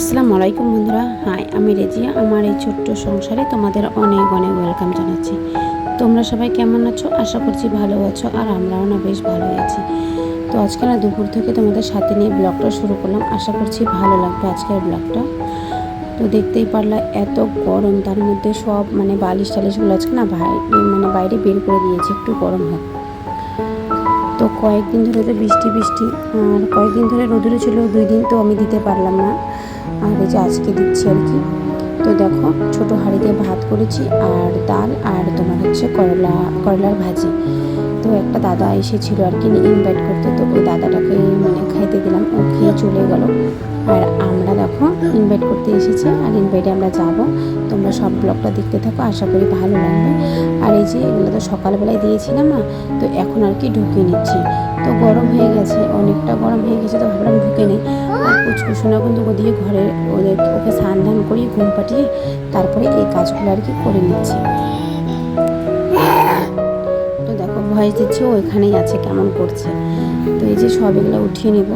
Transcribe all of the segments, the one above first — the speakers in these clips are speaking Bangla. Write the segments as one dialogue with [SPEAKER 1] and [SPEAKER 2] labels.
[SPEAKER 1] আসসালামু আলাইকুম বন্ধুরা। হাই, আমি রেজিয়া। আমার এই ছোট্ট সংসারে তোমাদের অনেক অনেক ওয়েলকাম জানাচ্ছি। তোমরা সবাই কেমন আছো? আশা করছি ভালো আছো আর আমরাও না বেশ ভালোই আছি। তো আজকে না দুপুর থেকে তোমাদের সাথে নিয়ে ব্লগটা শুরু করলাম। আশা করছি ভালো লাগবে আজকের ব্লগটা। তো দেখতেই পারলা এত গরম, তার মধ্যে সব মানে বালিশ টালিশগুলো আজকে না ভাই মানে বাইরে বের করে দিয়েছে, একটু গরম হোক। তো কয়েকদিন ধরে তো বৃষ্টি বৃষ্টি। আর কয়েকদিন ধরে রোদুরে ছিল দুই দিন তো আমি দিতে পারলাম না। আর এই যে আজকে দিচ্ছি আর কি। তো দেখো, ছোট হাঁড়িতে ভাত করেছি, আর ডাল, আর তোমার হচ্ছে করলা, করলার ভাজি। তো একটা দাদা এসেছিল আর কি ইনভাইট করতে। তো ওই দাদাটাকে মানে খাইতে দিলাম, ও খেয়ে চলে গেল। আর আমরা দেখো ইনভাইট করতে এসেছে আর ইনভাইটে আমরা যাব। তোমরা সব ব্লগটা দেখতে থাকো, আশা করি ভালো লাগবে। আর এই যে এগুলো তো সকালবেলায় দিয়েছিলাম না, তো এখন আর কি ঢুকিয়ে নিচ্ছি। তো গরম হয়ে গেছে, অনেকটা গরম হয়ে গেছে, তো ভাবলাম ঢুকে নেই। আর কুচকুচুনা কিন্তু ওদিকে ঘরে ওদের, ওকে স্নান ধান করিয়ে ঘুম পাঠিয়ে তারপরে এই কাজগুলো আর কি করে নিচ্ছি। তো দেখো ভয়েস দিচ্ছি, ও এখানেই আছে, কেমন করছে। তো এই যে সব এগুলো উঠিয়ে নেব।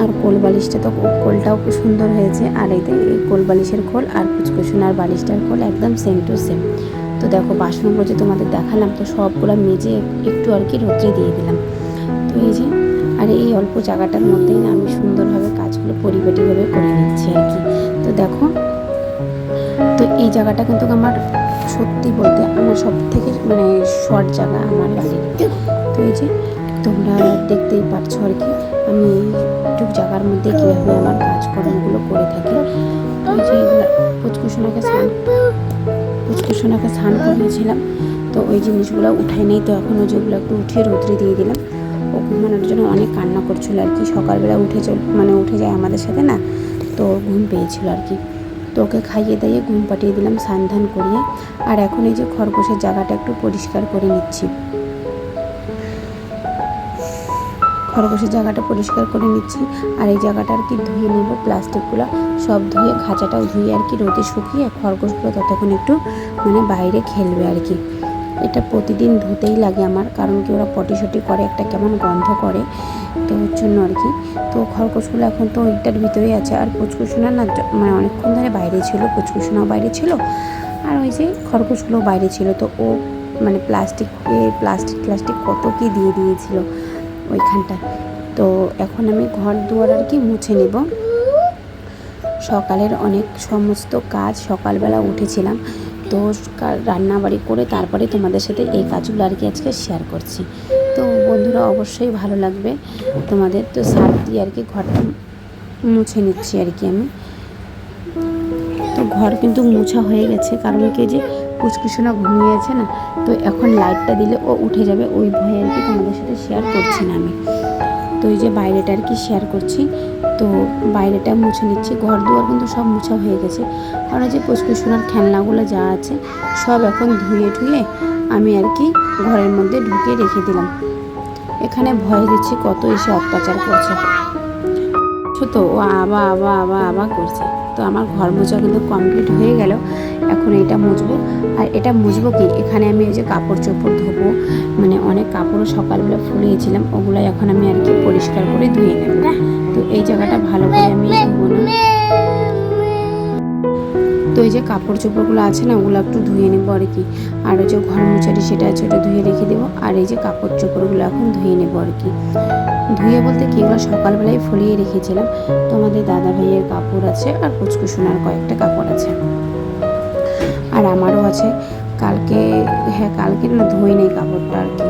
[SPEAKER 1] আর কোল বালিশটা তো কোলটাও খুব সুন্দর হয়েছে। আর যে এই কোল বালিশের খোল আর কুচকুচুনার বালিশটার খোল একদম সেম টু সেম তো দেখো বাসনগুলো যে তোমাদের দেখালাম, তো সবগুলো মেজে একটু আর কি রোদ্রে দিয়ে দিলাম। তো এই যে, আর এই অল্প জায়গাটার মধ্যেই না আমি সুন্দরভাবে কাজগুলো পরিপাটিভাবে করে নিচ্ছি আর কি। তো দেখো, তো এই জায়গাটা কিন্তু আমার সত্যি বলতে আমার সব থেকে মানে শর্ট জায়গা আমার বাড়ির। তো এই যে তোমরা দেখতেই পারছ আর কি। আমি একটু জায়গার মধ্যে কীভাবে আমার কাজকর্মগুলো করে থাকি। যে পুচকুসোনাকে স্নান পুচকুসোনাকে স্নান করিয়েছিলাম। তো ওই জিনিসগুলো উঠাই নেই, তো এখন ওই যেগুলো একটু উঠিয়ে রোদ্রে দিয়ে দিলাম। ও ঘুমানোর জন্য অনেক কান্না করছিল আর কি। সকালবেলা উঠে চল মানে উঠে যায় আমাদের সাথে না, তো ঘুম পেয়েছিল আর কি। তো ওকে খাইয়ে দাইয়ে ঘুম পাঠিয়ে দিলাম সান্ধান করিয়ে। আর এখন এই যে খরগোশের জায়গাটা একটু পরিষ্কার করে নিচ্ছি। খরগোশের জায়গাটা পরিষ্কার করে নিচ্ছি। আর এই জায়গাটা আর কি ধুয়ে নেব? প্লাস্টিকগুলো সব ধুয়ে, খাঁচাটাও ধুয়ে আর কি রোদে শুকিয়ে খরগোশগুলো ততক্ষণ একটু মানে বাইরে খেলবে আর কি। এটা প্রতিদিন ধুতেই লাগে আমার, কারণ কি ওরা পটি সটি করে, একটা কেমন গন্ধ করে তো ওর জন্য আর কি। তো খরগোশগুলো এখন তো ওইটার ভিতরেই আছে। আর পুচকুসোনা না মানে অনেকক্ষণ ধরে বাইরে ছিল পুচকুসোনাও বাইরে ছিল। আর ওই যে খরগোশগুলো বাইরে ছিল। তো ও মানে প্লাস্টিক প্লাস্টিক প্লাস্টিক কত কি দিয়ে দিয়েছিল। ওইখানটা তো এখন আমি ঘর দুয়ার আর কি মুছে নেব। সকালের অনেক সমস্ত কাজ সকালবেলা উঠেছিলাম। তো কা- রান্নাবাড়ি করে তারপরে তোমাদের সাথে এই কাজগুলো আর কি আজকে শেয়ার করছি। তো বন্ধুরা, অবশ্যই ভালো লাগবে। তোমাদের তো সার দিয়ে আর কি ঘরটা মুছে নিচ্ছি আর কি আমি। তো ঘর কিন্তু মুছা হয়ে গেছে। কারণ কি যে কুচকুচোনা ঘুমিয়েছে না, তো এখন লাইটটা দিলে ও উঠে যাবে। ওই ভয়ে আর কি তোমাদের সাথে শেয়ার করছি না আমি। তো এই যে বাইরেটা আর কি শেয়ার করছি, তো বাইরেটা মুছে নিচ্ছি। ঘর দুয়ার কিন্তু সব মোছা হয়ে গেছে। আর ওই যে পুচকুচোনার খেলনাগুলো যা আছে, সব এখন ধুয়ে ধুয়ে আমি আর কি ঘরের মধ্যে ঢুকে রেখে দিলাম। এখানে ভয় দিচ্ছি কত এসে অত্যাচার করছে। তো ও আবা আবা আবা আবা করছে। তো আমার ঘর মোছা কিন্তু কমপ্লিট হয়ে গেল। এখন এটা মুছবো। আর এটা মুছবো কি? এখানে আমি ওই যে কাপড় চোপড় ধোবো। মানে অনেক কাপড়ও সকালবেলা ফুলিয়েছিলাম। ওগুলো এখন আমি আর কি পরিষ্কার করে ধুয়ে নেব। তো এই জায়গাটা ভালো করে আমি ধুবো না। তো এই যে কাপড় চোপড়গুলো আছে না, ওগুলো একটু ধুয়ে নেব আর কি। আর ওই যে ঘর মোছারি সেটা আছে, ওটা ধুয়ে রেখে দেবো। আর এই যে কাপড় চোপড়গুলো এখন ধুয়ে নেব আর কি। ধুয়ে বলতে কি, এগুলো সকালবেলায় ফুলিয়ে রেখেছিলাম। তো আমাদের দাদা ভাইয়ের কাপড় আছে আর কুচকুসোনার কয়েকটা কাপড় আছে। আর আমারও আছে। কালকে হ্যাঁ কালকে না ধুয়ে নেই কাপড়টা আর কি।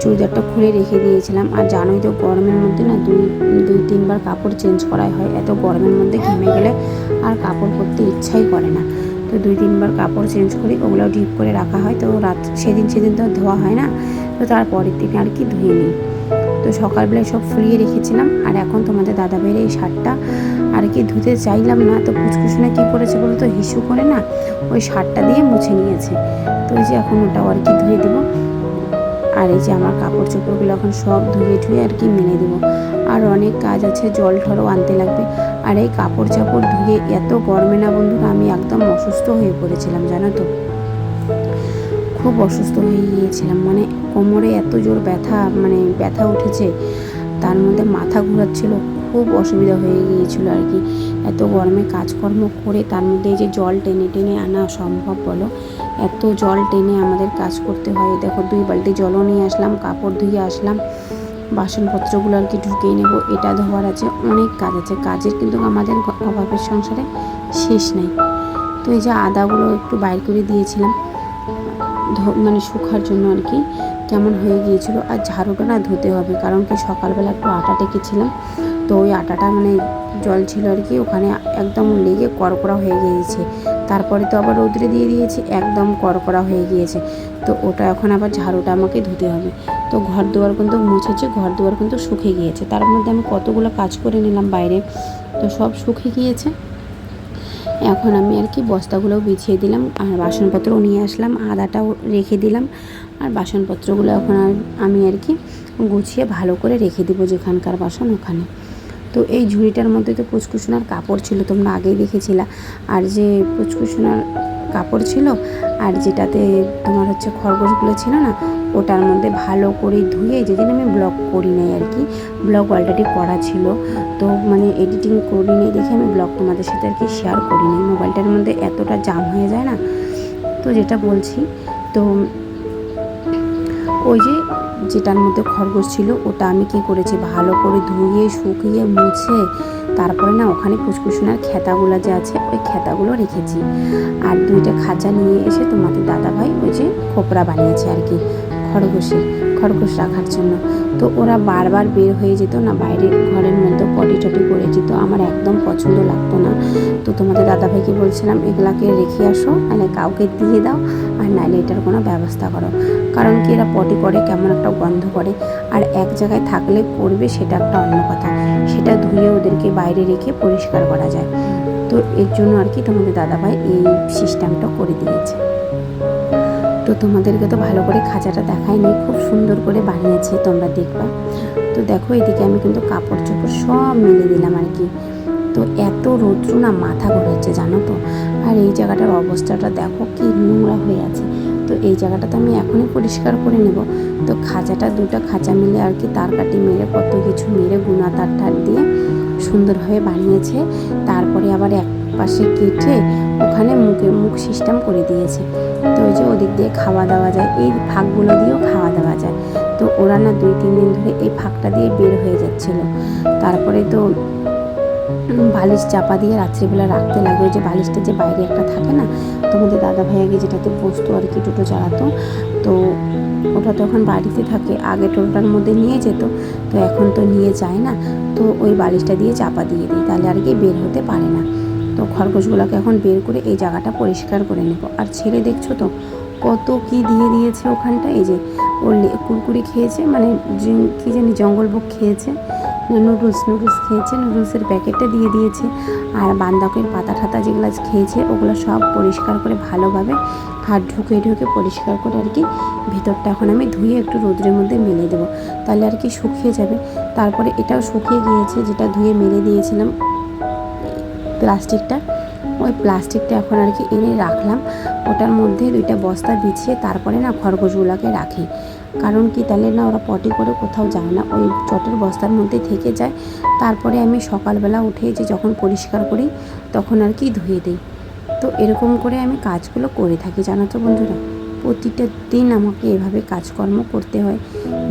[SPEAKER 1] চুড়িদারটা খুলে রেখে দিয়েছিলাম। আর জানোই তো গরমের মধ্যে না দুই দুই, তিনবার কাপড় চেঞ্জ করাই হয়। এত গরমের মধ্যে ঘেমে গেলে আর কাপড় পরতে ইচ্ছাই করে না। তো দুই, তিনবার কাপড় চেঞ্জ করি ওগুলো ডিপ করে রাখা হয়। তো রাত, সেদিন সেদিন তো ধোয়া হয় না। তো তারপরের দিন আর কি ধুয়ে নিই। তো সকালবেলায় সব ফুলিয়ে রেখেছিলাম। আর এখন তোমাদের দাদা ভাইয়ের এই শার্টটা আর কি ধুতে চাইলাম না, তো কুচকুচুনে কী করেছে বলো তো? হিসু করে না ওই শার্টটা দিয়ে মুছে নিয়েছে। তো ওই যে এখন ওটাও আর কি ধুয়ে দেবো। আর এই যে আমার কাপড় চোপড়গুলো এখন সব ধুয়ে ধুয়ে আর কি মেনে দেবো। আর অনেক কাজ আছে, জল ঠরও আনতে লাগবে। আর এই কাপড় চাপড় ধুয়ে এত গরমে না বন্ধুরা, আমি একদম অসুস্থ হয়ে পড়েছিলাম, জানো তো। খুব অসুস্থ হয়ে গিয়েছিলাম মানে কোমরে এত জোর ব্যথা মানে ব্যথা উঠেছে, তার মধ্যে মাথা ঘোরাচ্ছিল খুব অসুবিধা হয়ে গিয়েছিল আর কি। এত গরমে কাজকর্ম করে তার মধ্যে এই যে জল টেনে টেনে আনা সম্ভব বলো? এত জল টেনে আমাদের কাজ করতে হয়। দেখো, দুই বালতি জলও নিয়ে আসলাম, কাপড় ধুয়ে আসলাম, বাসনপত্রগুলো আর কি ঢুকিয়ে নেব। এটা ধোয়ার আছে, অনেক কাজ আছে। কাজের কিন্তু আমাদের অভাবের সংসারে শেষ নেই। তো এই যে আদাগুলো একটু বাইর করে দিয়েছিলাম মানে শুকার জন্য আর কি, কেমন হয়ে গিয়েছিল। আর ঝাড়ুটা না ধুতে হবে, কারণ কি সকালবেলা একটু আটা টেকেছিলাম। তো ওই আটাটা মানে জল ছিল আর কি, ওখানে একদম লেগে কড়কড়া হয়ে গিয়েছে। তারপরে তো আবার রৌদ্রে দিয়ে দিয়েছি, একদম কড়কড়া হয়ে গিয়েছে। তো ওটা এখন আবার ঝাড়ুটা আমাকে ধুতে হবে। তো ঘর দুয়ার কিন্তু মুছেছে, ঘর দুয়ার কিন্তু শুকিয়ে গিয়েছে। তার মধ্যে আমি কতগুলো কাজ করে নিলাম বাইরে, তো সব শুকিয়ে গিয়েছে। এখন আমি আর কি বস্তাগুলোও বিছিয়ে দিলাম, আর বাসনপত্রও নিয়ে আসলাম, আদাটাও রেখে দিলাম। আর বাসনপত্রগুলো এখন আর আমি আর কি গুছিয়ে ভালো করে রেখে দেবো যেখানকার বাসন ওখানে। তো এই ঝুড়িটার মধ্যে তো পুচকুসোনার কাপড় ছিল, তোমরা আগেই দেখেছিলা। আর যে পুচকুসোনার কাপড় ছিল, আর যেটাতে তোমার হচ্ছে খরগোশগুলো ছিল না, ওটার মধ্যে ভালো করে ধুয়ে যেদিন আমি ব্লগ করি নাই আর কি ব্লগ অলরেডি করা ছিল। তো মানে এডিটিং করি নেই দেখে আমি ব্লগ তোমাদের সাথে আর কি শেয়ার করি নি মোবাইলটার মধ্যে এতটা জাম হয়ে যায় না, তো যেটা বলছি, তো ওই যে যেটার মধ্যে খরগোশ ছিল, ওটা আমি কি করেছি? ভালো করে ধুয়ে, শুকিয়ে, মুছে, তারপরে না ওখানে কুচকুচুনার খেতাগুলো যে আছে, ওই খেতাগুলো রেখেছি। আর দুইটা খাঁচা নিয়ে এসে তোমাদের দাদাভাই ওই যে খোপড়া বানিয়েছে আর কি, খরগোশের। খরগোশ রাখার জন্য। তো ওরা বারবার বের হয়ে যেত না বাইরে ঘরের মধ্যে পটি টটি করে যেত আমার একদম পছন্দ লাগতো না। তো তোমাদের দাদাভাইকে বলছিলাম, এগুলাকে রেখে আসো, নাহলে কাউকে দিয়ে দাও, আর নাহলে এটার কোনো ব্যবস্থা করো। কারণ কি, এরা পটি করে, কেমন একটা গন্ধ করে। আর এক জায়গায় থাকলে করবে, সেটা একটা অন্য কথা। সেটা ধুয়ে ওদেরকে বাইরে রেখে পরিষ্কার করা যায়। তো এর জন্য আর কি তোমাদের দাদাভাই এই সিস্টেমটা করে দিয়েছে। তোমাদেরকে তো ভালো করে খাঁচাটা দেখায়নি খুব সুন্দর করে বানিয়েছে, তোমরা দেখবা। তো দেখো, এদিকে আমি কিন্তু কাপড় চোপড় সব মেলে দিলাম আর কি। তো এত রৌদ্র না, মাথা ঘোরাচ্ছে জানো তো? আর এই জায়গাটার অবস্থাটা দেখো, কি নোংরা হয়ে আছে। তো এই জায়গাটা তো আমি এখনই পরিষ্কার করে নেব। তো খাঁচাটা, দুটো খাঁচা মিলে আর কি তার কাটি মেরে, কত কিছু মেরে গুনা তার টার দিয়ে সুন্দরভাবে বানিয়েছে। তারপরে আবার এক পাশে কেটে ওখানে মুখে মুখ সিস্টেম করে দিয়েছে। তো ওই যে ওদিক দিয়ে খাওয়া দাওয়া যায়, এই ফাঁকগুলো দিয়েও খাওয়া দাওয়া যায়। তো ওরা না দুই, তিন দিন ধরে এই ফাঁকটা দিয়ে বের হয়ে যাচ্ছিল। তারপরে তো বালিশ চাপা দিয়ে রাত্রিবেলা রাখতে লাগে। ওই যে বালিশটা যে বাইরে একটা থাকে না তোমাদের দাদা ভাই আগে যেটাতে বসতো আর কি টোটো চালাতো। তো ওটা তখন বাড়িতে থাকে, আগে টোটোটার মধ্যে নিয়ে যেত, তো এখন তো নিয়ে যায় না। তো ওই বালিশটা দিয়ে চাপা দিয়ে দিই তাহলে আর কি বের হতে পারে না। তো খরগোশগুলোকে এখন বের করে এই জায়গাটা পরিষ্কার করে নেব। আর ছেলে দেখছ তো, কত কি দিয়ে দিয়েছে ওখানটা? এই যে ও লে- কুরকুরি খেয়েছে মানে কি জানি জঙ্গল বুক খেয়েছে, নুডলস নুডলস খেয়েছে, নুডলসের প্যাকেটটা দিয়ে দিয়েছে। আর বান্দাকের পাতা ঠাতা যেগুলো খেয়েছে, ওগুলো সব পরিষ্কার করে ভালোভাবে হাত ঢুকে ঢুকে পরিষ্কার করে আর কি ভিতরটা এখন আমি ধুয়ে একটু রোদ্রের মধ্যে মেলে দেবো। তাহলে আর কি শুকিয়ে যাবে। তারপরে এটাও শুকিয়ে গিয়েছে, যেটা ধুয়ে মেলে দিয়েছিলাম। প্লাস্টিকটা। ওই প্লাস্টিকটা এখন আর কি এনে রাখলাম। ওটার মধ্যে দুইটা বস্তা বিছিয়ে তারপরে না খরগোশগুলোকে রাখি। কারণ কি তাহলে না ওরা পটি করে কোথাও যায় না। ওই চটের বস্তার মধ্যে থেকে যায়। তারপরে আমি সকালবেলা উঠে যে যখন পরিষ্কার করি, তখন আর কি ধুয়ে দিই। তো এরকম করে আমি কাজগুলো করে থাকি, জানো তো বন্ধুরা? প্রতিটা দিন আমাকে এভাবে কাজকর্ম করতে হয়।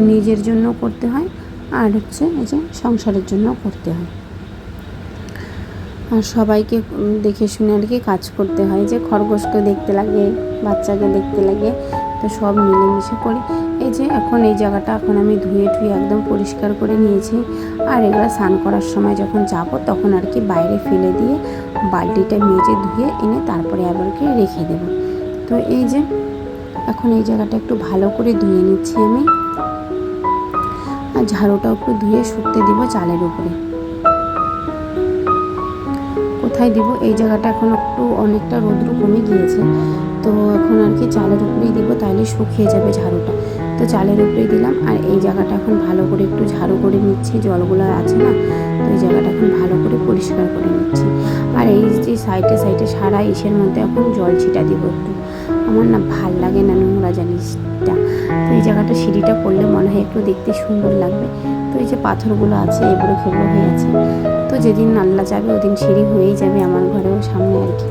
[SPEAKER 1] নিজের জন্য করতে হয়, আর হচ্ছে এই যে সংসারের জন্য করতে হয়। আর সবাইকে দেখে শুনে আর কি কাজ করতে হয়। যে খরগোশকে দেখতে লাগে, বাচ্চাকে দেখতে লাগে, তো সব মিলেমিশে করি। এই যে এখন এই জায়গাটা এখন আমি ধুয়ে টুয়ে একদম পরিষ্কার করে নিয়েছি। আর এগুলো স্নান করার সময় যখন যাব তখন আর কি বাইরে ফেলে দিয়ে বালতিটা মেজে ধুয়ে এনে তারপরে আবার কি রেখে দেব। তো এই যে এখন এই জায়গাটা একটু ভালো করে ধুয়ে নিচ্ছি আমি। আর ঝাড়ুটাও একটু ধুয়ে শুকতে দিব চালের উপরে। কোথায় দিব। এই জায়গাটা এখন একটু অনেকটা রৌদ্র কমে গিয়েছে। তো এখন আর কি চালের উপরেই দিব তাহলে শুকিয়ে যাবে ঝাড়ুটা। তো চালের উপরেই দিলাম, আর এই জায়গাটা এখন ভালো করে একটু ঝাড়ু করে নিচ্ছি, জলগুলো আছে না? তো এই জায়গাটা এখন ভালো করে পরিষ্কার করে নিচ্ছি। আর এই যে সাইডে সাইডে সারা ইসের মধ্যে এখন জল ছিটা দিব একটু। আমার না ভালো লাগে না নোংরা জিনিসটা। তো এই জায়গাটা সিঁড়িটা করলে মনে হয় একটু দেখতে সুন্দর লাগবে। তো এই যে পাথরগুলো আছে, এগুলো খেগুলো হয়ে আছে। তো যেদিন আল্লাহ যাবে, ওদিন সিঁড়ি হয়েই যাবে আমার ঘরেও সামনে আর কি।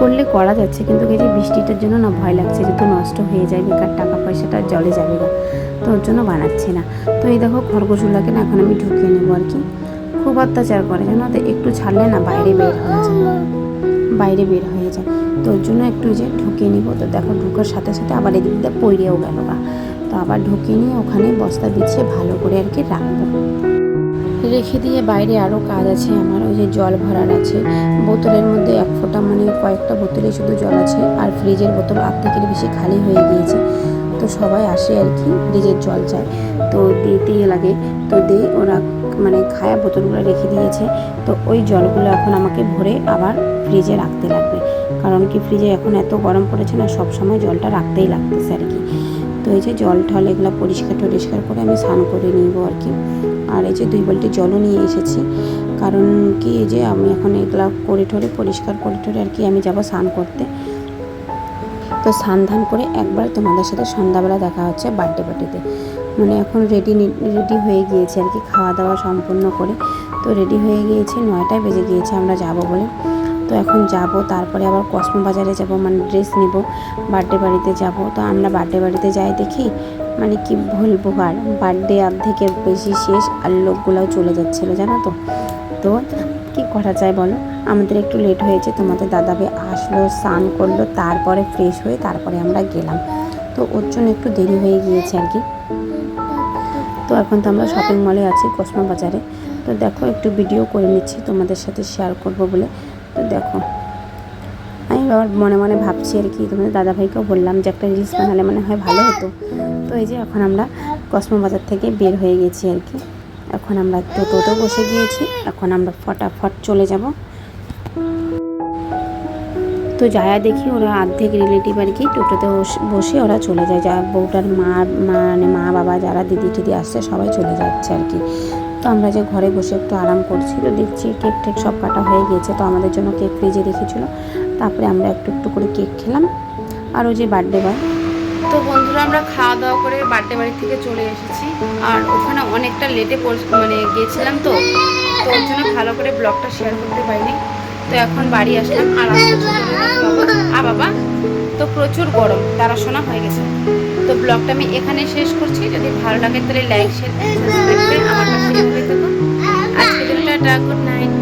[SPEAKER 1] করলে করা যাচ্ছে, কিন্তু এই যে বৃষ্টিটার জন্য না ভয় লাগছে যেহেতু নষ্ট হয়ে যায়, বেকার টাকা পয়সাটা জলে যাবে না তো ওর জন্য বানাচ্ছি না। তো এই দেখো খরগোশগুলোকে না এখন আমি ঢুকিয়ে নেব আর কি। খুব অত্যাচার করে, জানো তো? একটু ছাড়লে না বাইরে বের হয়ে যায়। বাইরে বের হয়ে যায়। তো ওর জন্য একটু যে ঢুকিয়ে নিব। তো দেখো ঢুকার সাথে সাথে আবার এদিক দিয়ে পইরেও গেল গা। তো আবার ঢুকিয়ে নিয়ে ওখানে বস্তা বিছিয়ে ভালো করে আর কি রাখব। রেখে দিয়ে বাইরে আরও কাজ আছে আমার, ওই যে জল ভরার আছে। বোতলের মধ্যে এক ফোঁটা মানে কয়েকটা বোতলে শুধু জল আছে, আর ফ্রিজের বোতল আর্ধেকের বেশি খালি হয়ে গিয়েছে। তো সবাই আসে আর কি, ফ্রিজের জল চায়। তো দিতেই লাগে। তো দিয়ে ওরা মানে খায়া বোতলগুলো রেখে দিয়েছে। তো ওই জলগুলো এখন আমাকে ভরে আবার ফ্রিজে রাখতে লাগবে। কারণ কি ফ্রিজে এখন এত গরম পড়েছে না সব সময় জলটা রাখতেই লাগতেছে আর কি। তো এই যে জল ঠল এগুলো পরিষ্কার টরিষ্কার করে আমি স্নান করে নিব আর কি। আর এই যে দুই বালতি জলও নিয়ে এসেছি। কারণ কি, এই যে আমি এখন এগুলা করে ঠরে, পরিষ্কার করে ঠরে আর কি আমি যাব স্নান করতে। তো স্নান ধান করে একবার তোমাদের সাথে সন্ধ্যাবেলা দেখা হচ্ছে বার্থডে পার্টিতে মানে এখন রেডি রেডি হয়ে গিয়েছে আর কি, খাওয়া দাওয়া সম্পূর্ণ করে। তো রেডি হয়ে গিয়েছে, নয়টায় বেজে গিয়েছে, আমরা যাব বলে। তো এখন যাব, তারপরে আবার কসমো বাজারে যাব মানে ড্রেস নিব বার্থডে বাড়িতে যাব। তো আমরা বার্থডে বাড়িতে যাই দেখি মানে কি বলব আর? বার্থডে অর্ধেকের বেশি শেষ আর লোকগুলোও চলে যাচ্ছিল, জানো তো? তো কি করা যায় বলো? আমাদের একটু লেট হয়েছে, তোমাদের দাদাবে আসলো, স্নান করল, তারপরে ফ্রেশ হয়ে তারপরে আমরা গেলাম। তো ওর জন্য একটু দেরি হয়ে গিয়েছে আর কি। তো এখন তো আমরা শপিং মলে আছি, কসমো বাজারে। তো দেখো, একটু ভিডিও করে নিচ্ছি, তোমাদের সাথে শেয়ার করব বলে। তো দেখো, আমি আবার মনে মনে ভাবছি আর কি, তোমাদের দাদাভাইকেও বললাম যে একটা রিলস বানালে মনে হয় ভালো হতো। তো এই যে এখন আমরা কসমো বাজার থেকে বের হয়ে গেছি আর কি। এখন আমরা টোটোতে বসে গিয়েছি, এখন আমরা ফটাফট চলে যাব। তো যায়া দেখি ওরা অর্ধেক রিলেটিভ আর কি টোটোতে বস- ওরা চলে যায়। যা বউটার মা মানে মা, বাবা যারা দিদি টিদি আসছে সবাই চলে যাচ্ছে আর কি। তো আমরা যে ঘরে বসে একটু আরাম করছি, তো দেখছি কেক টেক সব কাটা হয়ে গিয়েছে, তো আমাদের জন্য কেক ফ্রিজে রেখেছিলো। তারপরে আমরা একটু একটু করে কেক খেলাম। আর ওই যে বার্থডে বয় তো বন্ধুরা, আমরা খাওয়া দাওয়া করে বার্থডে বাড়ি থেকে চলে এসেছি। আর ওখানে অনেকটা লেটে মানে গিয়েছিলাম তো। তো ওর জন্য ভালো করে ব্লগটা শেয়ার করতে পারিনি। তো এখন বাড়ি আসলাম, আর আ, বাবা, তো প্রচুর গরম তাড়াশোনা হয়ে গেছে। তো ব্লগটা আমি এখানে শেষ করছি। যদি ভালো লাগে তাহলে লাইক শেয়ার আমার পাশে আজকে গুড নাইট